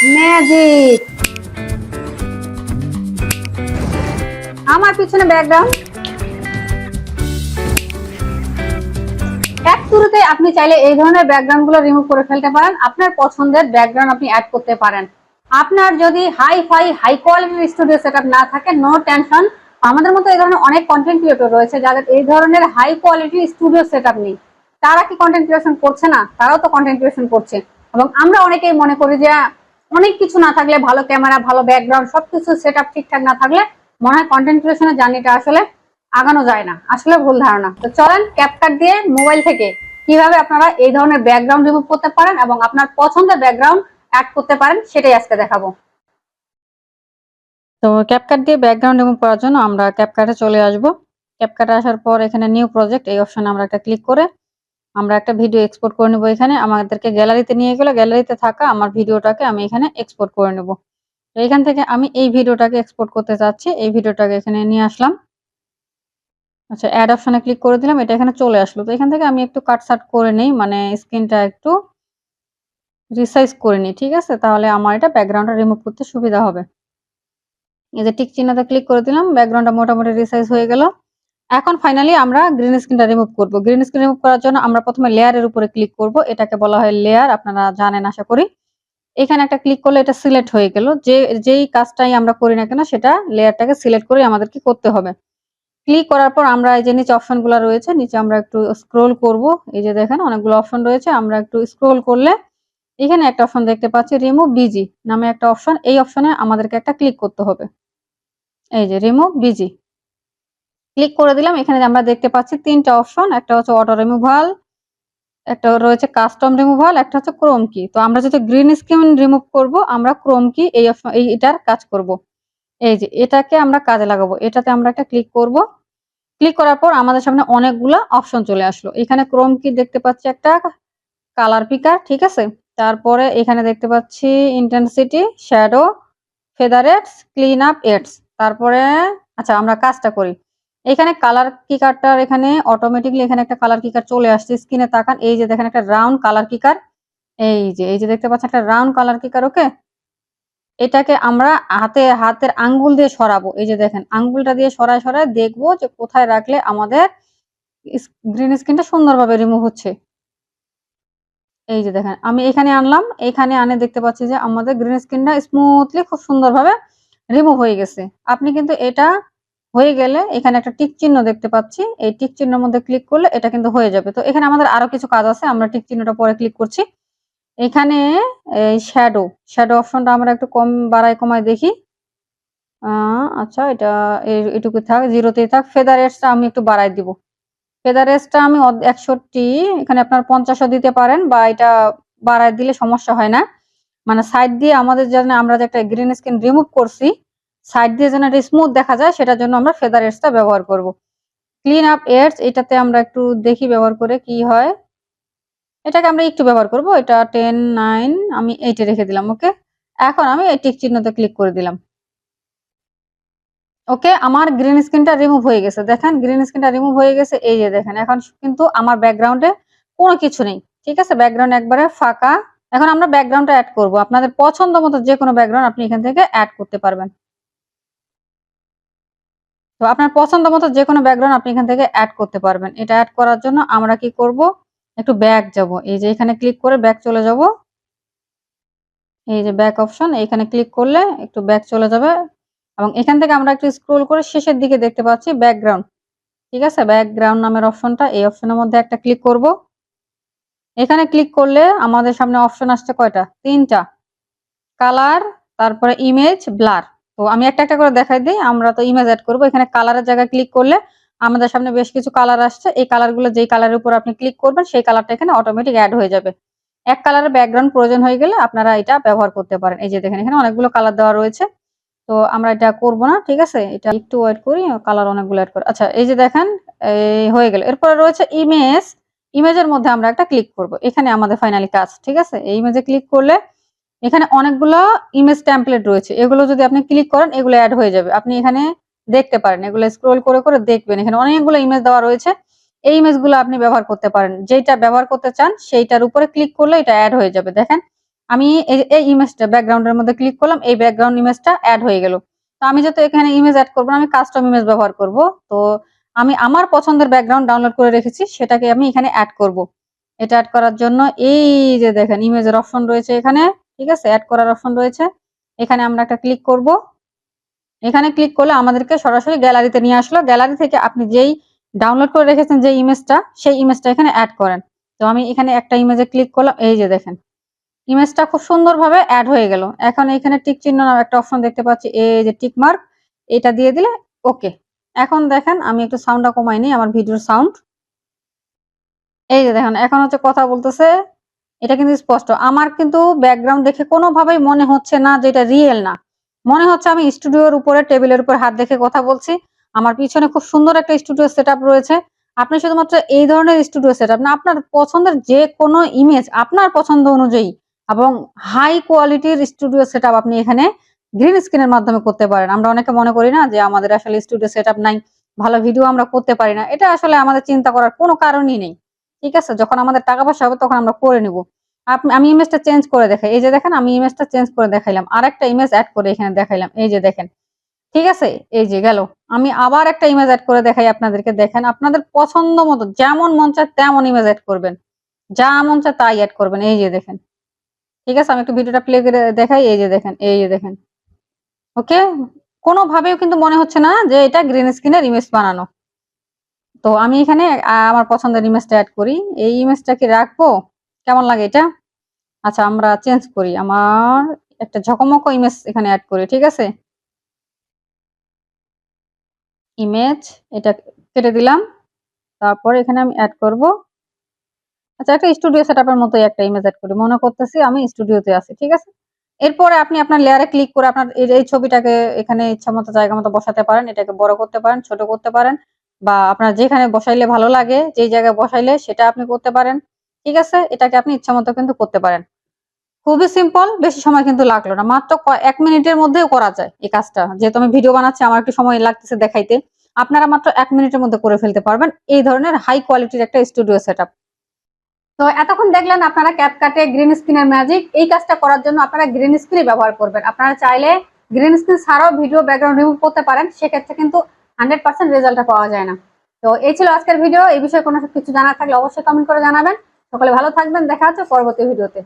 Magic আমার পিছনে background এক শুরুতে আপনি চাইলে এই ধরনের ব্যাকগ্রাউন্ডগুলো রিমুভ করে ফেলতে পারেন। আপনার পছন্দের ব্যাকগ্রাউন্ড আপনি অ্যাড করতে পারেন। আপনার যদি হাই ফাই হাই কোয়ালিটির স্টুডিও সেটআপ না থাকে নো টেনশন আমাদের মতো এই ধরনের অনেক কন্টেন্ট ক্রিয়েটর রয়েছে যাদের এই ধরনের হাই কোয়ালিটির স্টুডিও সেটআপ নেই। তারা কি কন্টেন্ট ক্রিয়েশন করছে না? তারাও তো কন্টেন্ট ক্রিয়েশন করছে। এবং আমরা অনেকেই মনে করি যে অনেক কিছু না থাকলে, ভালো ক্যামেরা ভালো ব্যাকগ্রাউন্ড সবকিছু সেট আপ ঠিকঠাক না থাকলে মনে হয় কন্টেন্ট ক্রিয়েশনের জার্নিটা আসলে আগানো যায় না। আসলে ভুল ধারণা। তো চলেন ক্যাপকাট দিয়ে মোবাইল থেকে কীভাবে আপনারা এই ধরনের ব্যাকগ্রাউন্ড রিমুভ করতে পারেন এবং আপনার পছন্দের ব্যাকগ্রাউন্ড অ্যাড করতে পারেন, সেটাই আজকে দেখাবো। তো ক্যাপকাট দিয়ে ব্যাকগ্রাউন্ড রিমুভ করার জন্য আমরা ক্যাপকাটে চলে আসব। ক্যাপকাটে আসার পর এখানে নিউ প্রজেক্ট এই অপশনে আমরা একটা ক্লিক করে আমরা একটা ভিডিও এক্সপোর্ট করে নেব এখানে। আমাদেরকে গ্যালারিতে নিয়ে গেলো গ্যালারিতে থাকা আমার ভিডিওটাকে আমি এখানে এক্সপোর্ট করে নেব। তো এখান থেকে আমি এই ভিডিওটাকে এক্সপোর্ট করতে চাচ্ছি। এই ভিডিওটাকে এখানে নিয়ে আসলাম। আচ্ছা অ্যাড অপশানে ক্লিক করে দিলাম। এটা এখানে চলে আসলো। তো এখান থেকে আমি একটু কাটসাট করে নিই মানে স্ক্রিনটা একটু রিসাইজ করে নিই, ঠিক আছে? তাহলে আমার এটা ব্যাকগ্রাউন্ডটা রিমুভ করতে সুবিধা হবে। এই যে টিক চিহ্নতে ক্লিক করে দিলাম। ব্যাকগ্রাউন্ডটা মোটামুটি রিসাইজ হয়ে গেল। এখন ফাইনালি আমরা গ্রিন স্ক্রিনটা রিমুভ করব। গ্রিন স্ক্রিন রিমুভ করার জন্য আমরা প্রথমে লেয়ারের উপরে ক্লিক করব। এটাকে বলা হয় লেয়ার আপনারা জানেন, আশা করি। এখানে একটা ক্লিক করলে এটা সিলেক্ট হয়ে গেল। যে, যেই কাজটাই আমরা করি না কেন, সেটা লেয়ারটাকে সিলেক্ট করে আমাদেরকে করতে হবে। ক্লিক করার পর আমরা এই যে নিচে অপশনগুলো রয়েছে, নিচে আমরা একটু স্ক্রোল করব। এই যে দেখেন, অনেকগুলো অপশন রয়েছে। আমরা একটু স্ক্রোল করলে এখানে একটা অপশন দেখতে পাচ্ছি রিমুভ বিজি নামে একটা অপশন এই অপশনে আমাদেরকে একটা ক্লিক করতে হবে। এই যে রিমুভ বিজি ক্লিক করে দিলাম। এখানে আমরা দেখতে পাচ্ছি তিনটা অপশন, একটা হচ্ছে অটো রিমুভাল, একটা রয়েছে কাস্টম রিমুভাল, একটা হচ্ছে ক্রোম কি। তো আমরা যদি গ্রিন স্ক্রিন রিমুভ করব, আমরা ক্রোম কি এই এই এটার কাজ করব। এই যে এটাকে আমরা কাজে লাগাবো, এটাতে আমরা একটা ক্লিক করব। ক্লিক করার পর আমাদের সামনে অনেকগুলা অপশন চলে আসলো। এখানে ক্রোম কি দেখতে পাচ্ছি একটা কালার পিকার, ঠিক আছে? তারপরে এখানে দেখতে পাচ্ছি ইন্টেন্সিটি, শ্যাডো ফেদারেটস ক্লিন আপ এডস। তারপরে আচ্ছা আমরা কাজটা করি। এখানে কালার কিকারটার এখানে অটোমেটিকলি এখানে একটা কালার কিকার চলে আসছে স্ক্রিনে তাকান। এই যে দেখেন একটা রাউন্ড কালার কিকার এই যে এই যে দেখতে পাচ্ছেন একটা রাউন্ড কালার কিকার ওকে এটাকে আমরা হাতে, হাতের আঙ্গুল দিয়ে সরাবো। এই যে দেখেন, আঙ্গুলটা দিয়ে সরায় সরায় দেখব যে কোথায় রাখলে আমাদের গ্রিন স্ক্রিনটা সুন্দরভাবে রিমুভ হচ্ছে। এই যে দেখেন, আমি এখানে আনলাম। এখানে আনে দেখতে পাচ্ছি যে আমাদের গ্রিন স্ক্রিনটা স্মুথলি খুব সুন্দরভাবে রিমুভ হয়ে গেছে। আপনি কিন্তু এটা হয়ে গেলে এখানে একটা টিক চিহ্ন দেখতে পাচ্ছি। এই টিক চিহ্নের মধ্যে ক্লিক করলে এটা কিন্তু হয়ে যাবে। তো এখানে আমাদের আরও কিছু কাজ আছে, আমরা টিক চিহ্নটা পরে ক্লিক করছি। এখানে এই শ্যাডো শ্যাডো অপশনটা আমরা একটু কম বাড়ায় কমায় দেখি। আচ্ছা এটা এটুকু থাক জিরোতেই থাক। ফেদার এডসটা আমি একটু বাড়াই দিব। ফেদার এডসটা আমি একষট্টি, এখানে আপনার পঞ্চাশও দিতে পারেন বা এটা বাড়ায় দিলে সমস্যা হয় না। মানে সাইড দিয়ে আমাদের যেন আমরা যে একটা গ্রিন স্ক্রিন রিমুভ করছি সাইড দিয়ে যেন এটা স্মুথ দেখা যায়, সেটার জন্য আমরা ফেদার এডসটা ব্যবহার করব। ক্লিন আপ এডস এটাতে আমরা একটু দেখি ব্যবহার করে কি হয়। এটাকে আমরা একটু ব্যবহার করব, এটা টেন নাইন আমি এইটে রেখে দিলাম ওকে এখন আমি এই টিক চিহ্নতে ক্লিক করে দিলাম। ওকে আমার গ্রিন স্ক্রিনটা রিমুভ হয়ে গেছে। দেখেন গ্রিন স্ক্রিনটা রিমুভ হয়ে গেছে, এই যে দেখেন, এখন কিন্তু আমার ব্যাকগ্রাউন্ডে কোনো কিছু নেই, ঠিক আছে? ব্যাকগ্রাউন্ড একবারে ফাঁকা। এখন আমরা ব্যাকগ্রাউন্ডটা অ্যাড করব। আপনাদের পছন্দ মতো যে কোনো ব্যাকগ্রাউন্ড আপনি এখান থেকে অ্যাড করতে পারবেন। তো আপনার পছন্দ মতো যে কোনো ব্যাকগ্রাউন্ড আপনি এখান থেকে অ্যাড করতে পারবেন। এটা অ্যাড করার জন্য আমরা কি করব? একটু ব্যাক যাব। এই যে এখানে ক্লিক করে ব্যাক চলে যাব। এই যে ব্যাক অপশন এখানে ক্লিক করলে একটু ব্যাক চলে যাবে। এবং এখান থেকে আমরা একটু স্ক্রোল করে শেষের দিকে দেখতে পাচ্ছি ব্যাকগ্রাউন্ড ঠিক আছে? ব্যাকগ্রাউন্ড নামের অপশনটা এই অপশনের মধ্যে একটা ক্লিক করব। এখানে ক্লিক করলে আমাদের সামনে অপশন আসছে কয়টা? তিনটা। কালার তারপরে ইমেজ ব্লার তো আমি একটা একটা করে দেখাই দিই। আমরা তো ইমেজ অ্যাড করব। এখানে কালারের জায়গায় ক্লিক করলে আমাদের সামনে বেশ কিছু কালার আসছে। এই কালারগুলো যেই কালারের উপর আপনি ক্লিক করবেন, সেই কালারটা এখানে অটোমেটিক অ্যাড হয়ে যাবে। এক কালারের ব্যাকগ্রাউন্ড প্রয়োজন হয়ে গেলে আপনারা এটা ব্যবহার করতে পারেন। এই যে দেখেন, এখানে অনেকগুলো কালার দেওয়া রয়েছে। তো আমরা এটা করব না, ঠিক আছে? এটা একটু ওয়েট করি কালার অনেকগুলো অ্যাড করি। আচ্ছা এই যে দেখেন, এই হয়ে গেল। এরপরে রয়েছে ইমেজ ইমেজের মধ্যে আমরা একটা ক্লিক করব। এখানে আমাদের ফাইনালি কাজ, ঠিক আছে? এই ইমেজে ক্লিক করলে এখানে অনেকগুলো ইমেজ টেমপ্লেট রয়েছে। এগুলো যদি আপনি ক্লিক করেন, এগুলো অ্যাড হয়ে যাবে। আপনি এখানে দেখতে পারেন, এগুলো স্ক্রোল করে করে দেখবেন। এখানে অনেকগুলো ইমেজ দেওয়া রয়েছে। এই ইমেজগুলো আপনি ব্যবহার করতে পারেন। যেটা ব্যবহার করতে চান, সেইটার উপরে ক্লিক করলে এটা অ্যাড হয়ে যাবে। দেখেন, আমি এই- ইমেজটা ব্যাকগ্রাউন্ডের মধ্যে ক্লিক করলাম, এই ব্যাকগ্রাউন্ড ইমেজটা অ্যাড হয়ে গেল। তো আমি যেহেতু এখানে ইমেজ অ্যাড করব আমি কাস্টম ইমেজ ব্যবহার করব। তো আমি আমার পছন্দের ব্যাকগ্রাউন্ড ডাউনলোড করে রেখেছি, সেটাকে আমি এখানে অ্যাড করব। এটা অ্যাড করার জন্য এই যে দেখেন ইমেজের অপশন রয়েছে এখানে। ঠিক আছে? অ্যাড করার অপশন রয়েছে। এখানে আমরা একটা ক্লিক করব। এখানে ক্লিক করলে আমাদেরকে সরাসরি গ্যালারিতে নিয়ে আসলো। গ্যালারি থেকে আপনি যেই ডাউনলোড করে রেখেছেন যে ইমেজটা সেই ইমেজটা এখানে অ্যাড করেন। তো আমি এখানে একটা ইমেজে ক্লিক করলাম, এই যে দেখেন। ইমেজটা খুব সুন্দরভাবে অ্যাড হয়ে গেল। এখন এখানে টিক চিহ্ন নামে একটা অপশন দেখতে পাচ্ছি, এই যে টিক মার্ক এটা দিয়ে দিলে ওকে এখন দেখেন, আমি একটু সাউন্ডটা কমাই নিই, আমার ভিডিওর সাউন্ড এই যে দেখেন, এখন হচ্ছে কথা বলতেছে এটা কিন্তু স্পষ্ট। আমার কিন্তু ব্যাকগ্রাউন্ড দেখে কোনোভাবেই মনে হচ্ছে না যে এটা রিয়েল না। মনে হচ্ছে আমি স্টুডিওর উপরে টেবিলের উপর হাত দেখে কথা বলছি। আমার পিছনে খুব সুন্দর একটা স্টুডিও সেট রয়েছে। আপনি শুধুমাত্র এই ধরনের স্টুডিও সেট না, আপনার পছন্দের যে কোনো ইমেজ আপনার পছন্দ অনুযায়ী এবং হাই কোয়ালিটির স্টুডিও সেট আপনি এখানে গ্রিন স্ক্রিনের মাধ্যমে করতে পারেন। আমরা অনেকে মনে করি না যে আমাদের আসলে স্টুডিও সেট নাই, ভালো ভিডিও আমরা করতে পারি না। এটা আসলে আমাদের চিন্তা করার কোনো কারণই নেই। ঠিক আছে? যখন আমাদের টাকা পয়সা হবে তখন আমরা করে নিব। আমি ইমেজটা চেঞ্জ করে দেখাই। এই যে দেখেন, আমি ইমেজটা চেঞ্জ করে দেখাইলাম। আর একটা ইমেজ অ্যাড করে এখানে দেখাইলাম। এই যে দেখেন, ঠিক আছে? এই যে গেল। আমি আবার একটা ইমেজ অ্যাড করে দেখাই আপনাদেরকে। দেখেন, আপনাদের পছন্দ মতো, যেমন মন চায় তেমন ইমেজ অ্যাড করবেন। যা মন চায় তাই অ্যাড করবেন। এই যে দেখেন, ঠিক আছে? আমি একটু ভিডিওটা প্লে করে দেখাই। এই যে দেখেন, এই যে দেখেন। ওকে কোনোভাবেও কিন্তু মনে হচ্ছে না যে এটা গ্রিন স্ক্রিনের ইমেজ বানানো। তো আমি এখানে আমার পছন্দের ইমেজটা অ্যাড করি। এই ইমেজটা কি রাখব? কেমন লাগে এটা? আচ্ছা আমরা চেঞ্জ করি। আমার একটা ঝকমক ইমেজ এখানে অ্যাড করি, ঠিক আছে? ইমেজ এটা কেটে দিলাম। তারপর এখানে আমি অ্যাড করব। আচ্ছা একটা স্টুডিও সেটআপের মতোই একটা ইমেজ অ্যাড করি। মনে করতেছি আমি স্টুডিওতে আছি, ঠিক আছে? এরপরে আপনি আপনার লেয়ারে ক্লিক করে আপনার এই ছবিটাকে এখানে ইচ্ছা মতো জায়গা মতো বসাতে পারেন। এটাকে বড় করতে পারেন, ছোট করতে পারেন। বা আপনার যেখানে বসাইলে ভালো লাগে, যেই জায়গায় বসাইলে সেটা আপনি করতে পারেন। ঠিক আছে? এটাকে আপনি ইচ্ছা মতো কিন্তু করতে পারেন। খুবই সিম্পল বেশি সময় কিন্তু লাগল না। মাত্র এক মিনিটের মধ্যেও করা যায় এই কাজটা। যেহেতু আমি ভিডিও বানাচ্ছি, আমার একটু সময় লাগতেছে দেখাইতে। আপনারা মাত্র এক মিনিটের মধ্যে করে ফেলতে পারবেন এই ধরনের হাই কোয়ালিটির একটা স্টুডিও সেটআপ তো এতক্ষণ দেখলেন আপনারা ক্যাপকাটে গ্রিন স্ক্রিনের ম্যাজিক এই কাজটা করার জন্য আপনারা গ্রিন স্ক্রিন ব্যবহার করবেন। আপনারা চাইলে গ্রিন স্ক্রিন ছাড়াও ভিডিও ব্যাকগ্রাউন্ড রিমুভ করতে পারেন। সেক্ষেত্রে কিন্তু হান্ড্রেড পার্সেন্ট রেজাল্টটা পাওয়া যায় না। তো এই ছিল আজকের ভিডিও। এই বিষয়ে কোনো কিছু জানার থাকলে অবশ্যই কমেন্ট করে জানাবেন। সকলে ভালো থাকবেন। দেখা হচ্ছে পরবর্তী ভিডিওতে।